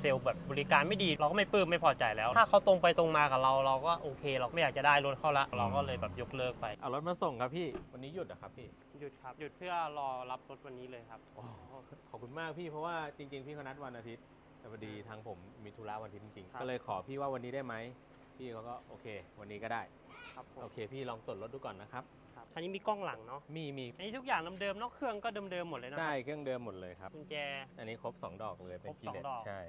เซลล์แบบบริการไม่ดี เราก็ไม่ปลื้มไม่พอใจแล้ว ถ้าเขาตรงไปตรงมากับเราเราก็โอเค เราไม่อยากจะได้รถเขาละเราก็เลยแบบยกเลิกไปเอารถมาส่งครับพี่วันนี้หยุดเหรอะครับพี่หยุดครับหยุดเพื่อรอรับรถวันนี้เลยครับ โอ้ขอบคุณมากพี่เพราะว่าจริง ๆ พี่เขานัดวันอาทิตย์แต่พอดีทางผมมีธุระวันอาทิตย์จริงครับๆก็เลยขอพี่ว่าวันนี้ได้ไหมพี่เขาก็โอเค วันนี้ก็ได้ ครับผมโอเค พี่ลองตรวจรถดูก่อนนะครับ ครับคันนี้มีกล้องหลังเนาะมีมีอันนี้ทุกอย่างเดิมๆเนอกเครื่องก็เดิมๆหมดเลยนะใช่เครื่องเดิมหมดเลยครับ กุญแจ อันนี้ครบ 2 ดอกเลยเป็นครบคีสองเด็ดดอก ใช่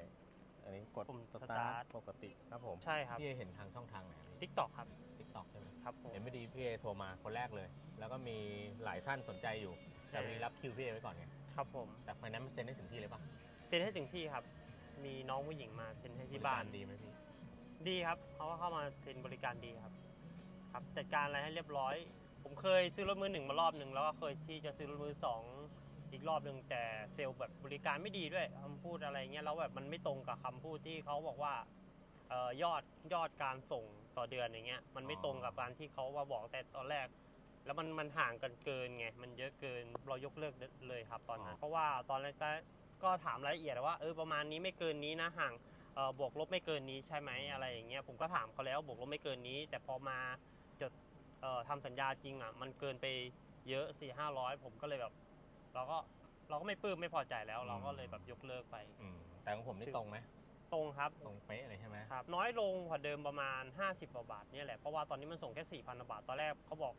อันนี้กดปุ่มสสตาตาร์ร์ททปกติครับผมใช่ครับพี่เห็นทางช่องทางไหนทิกตอกครับทิกตอกใช่ไหมครับผม เห็นไม่ดีพี่เอโทรมาคนแรกเลย แล้วก็มีหลายท่านสนใจอยู่ แต่วันนี้รับคิวพี่เอไว้ก่อนไงครับผมแต่ไฟนั้นไม่เซ็นได้ถึงที่เลยปะเซ็นให้ถึงที่ครับ มีน้องผู้หญิงมาเซ็นให้ที่บ้านบริกรดีไหมพี่ดีครับเขาก็เข้ามาเซ็นบริการดีครับ ครับจัดการอะไรให้เรียบร้อย ผมเคยซื้อรถมือหนึ่งมารอบหนึ่งแล้วก็เคยที่จะซื้อรถมือสอง อีกรอบหนึ่งแต่เซลล์แบบบริการไม่ดีด้วยคำพูดอะไรเงี้ยแล้วแบบมันไม่ตรงกับคำพูดที่เขาบอกว่าเอ่อยอดยอดการส่งต่อเดือนอย่างเงี้ย มันไม่ตรงกับการที่เขามาบอกแต่ตอนแรก แล้วมันมันห่างกันเกินไงมันเยอะเกินเรายกเลิกเลยครับตอนนั้นเพราะว่าตอนแรกก็ถามรายละเอียดว่าเออประมาณนี้ไม่เกินนี้นะห่างเอ่อบวกลบไม่เกินนี้ใช่ไหมอะไรอย่างเงี้ยผมก็ถามเขาแล้วบวกลบไม่เกินนี้ แต่พอมาจดเอ่อทำสัญญาจริงอะมันเกินไปเยอะสี่ห้าร้อยผมก็เลยแบบ เราก็เราก็ไม่ปลื้มไม่พอใจแล้ว เราก็เลยแบบยกเลิกไป อืมแต่ของผมนี่ตรงไหมตรงครับตรงเป๊ะเลยใช่ไหมครับน้อยลงกว่าเดิมประมาณ 50กว่าบาทเนี่ยแหละเพราะว่าตอนนี้มันส่งแค่4,000กว่าบาทตอนแรกเขาบอก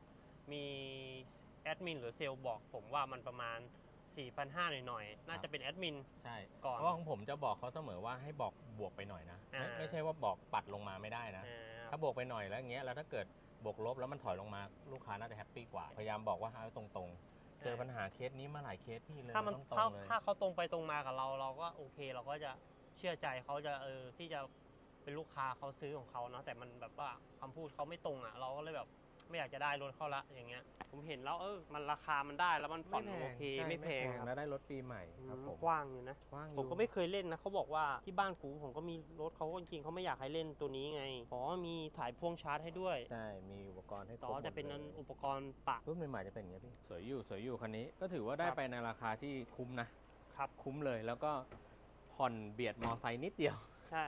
มีแอดมินหรือเซลล์บอกผมว่ามันประมาณ 4,500หน่อยๆน่าจะเป็นแอดมิน ใช่ก่อนเพราะว่าของผมจะบอกเขาเสมอว่าให้บอกบวกไปหน่อยนะไม่อ่า ไม่ใช่ว่าบอกปัดลงมาไม่ได้นะ อ่า ถ้าบวกไปหน่อยแล้วอย่างเงี้ยแล้วถ้าเกิดบวกลบแล้วมันถอยลงมาลูกค้าน่าจะแฮปปี้กว่าพยายามบอกว่าให้ตรงๆ เจอปัญหาเคสนี้มาหลายเคสพี่เลยถ้ามันต้องตรถ้างเลย ถ้าเขาตรงไปตรงมากับเราเราก็โอเค เราก็จะเชื่อใจเขาจะเออที่จะเป็นลูกค้าเขาซื้อของเขาเนาะแต่มันแบบว่าคำพูดเขาไม่ตรงอะ เราก็เลยแบบ ไม่อยากจะได้รถเขาละอย่างเงี้ย ผมเห็นแล้วเออมันราคามันได้แล้วมันผ่อนโอเคใช่ไม่แพงครับแล้วได้รถปีใหม่ครับผมกว้างอยู่นะ กว้างอผมยู่ก็ไม่เคยเล่นนะเขาบอกว่าที่บ้านกูผมก็มีรถเขาก็จริงๆเขาไม่อยากให้เล่นตัวนี้ไงอ๋อมีถ่ายพ่วงชาร์จให้ด้วย ใช่มีอุปกรณ์ให้ครต่บหมอดแต่เป็นลยอุปกรณ์ปะ รุ่นใหม่ๆจะเป็นอย่างเงี้ยพี่สวยอยู่สวยอยู่คันนี้ ก็ถือว่าได้ครับ ไปในราคาที่คุ้มนะครับ คุ้มเลยแล้วก็ผ่อนเบียดมอไซค์นิดเดียว ใช่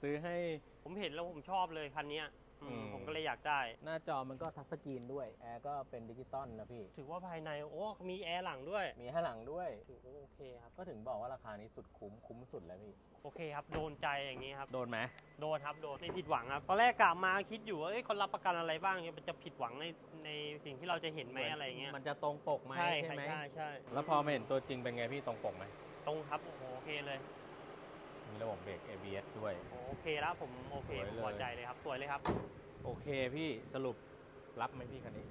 ซื้อให้ผมเห็นแล้วผมชอบเลยคันเนี้ย อืมอืม ผมก็เลยอยากได้ หน้าจอมันก็ทัชสกรีนด้วย แอร์ก็เป็นดิจิตอลนะพี่ ถือว่าภายในโอ้มีแอร์หลังด้วยมีให้หลังด้วย ถือว่าโอเคครับ ก็ถึงบอกว่าราคานี้สุดคุ้มคุ้มสุดแล้วพี่ โอเคครับ โดนใจอย่างนี้ครับ โดนไหม โดนครับ โดนไม่ผิดหวังครับ ตอนแรกกลับมาคิดอยู่ว่าเอ้ยคนรับประกันอะไรบ้างเนี่ยมันจะผิดหวังในในสิ่งที่เราจะเห็นไหมอะไรอย่างเงี้ยมันจะตรงปกไหมใช่ใช่ไหม ใช่ใช่ แล้วพอมาเห็นตัวจริงเป็นไงพี่ตรงปกไหม ตรงครับ โอ้โหโอเคเลย มีระบบเบรก ABS ด้วย โอเคแล้วผมโอเคสวยผมเลย พอใจเลยครับส วยเลยครับ โอเคพี่สรุปรับไหมพี่คันนี้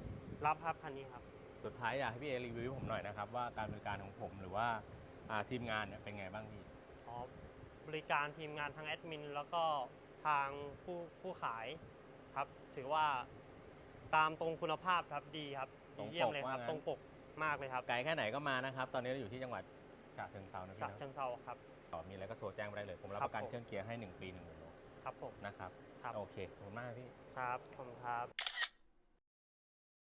รับครับคันนี้ครับ สุดท้ายอยากให้พี่เอรีวิวให้ผมหน่อยนะครับ ว่าการบริการของผมหรือว่าอ่าทีมงานเนี่ยเป็นไงบ้างพี่อ๋อบริการทีมงานทางแอดมินแล้วก็ทางผู้ผู้ขายครับ ถือว่าตามตรงคุณภาพครับดีครับตรงปกเยี่ยมเลยครับว่างั้นตรงปกมากเลยครับไกลแค่ไหนก็มานะครับ ตอนนี้เราอยู่ที่จังหวัดฉะเชิงเซานะฉะพี่เนเชิอะงเซาครับ ต่อมีอะไรก็โทรแจ้งไปได้เลย ผมรับครัปบระกันผมเครื่องเกียร์ให้ 1 ปี1นึ่งโล ครับผมนะครับครับ โอเคขอบคุณมากพี่ครับขอบคุณครับ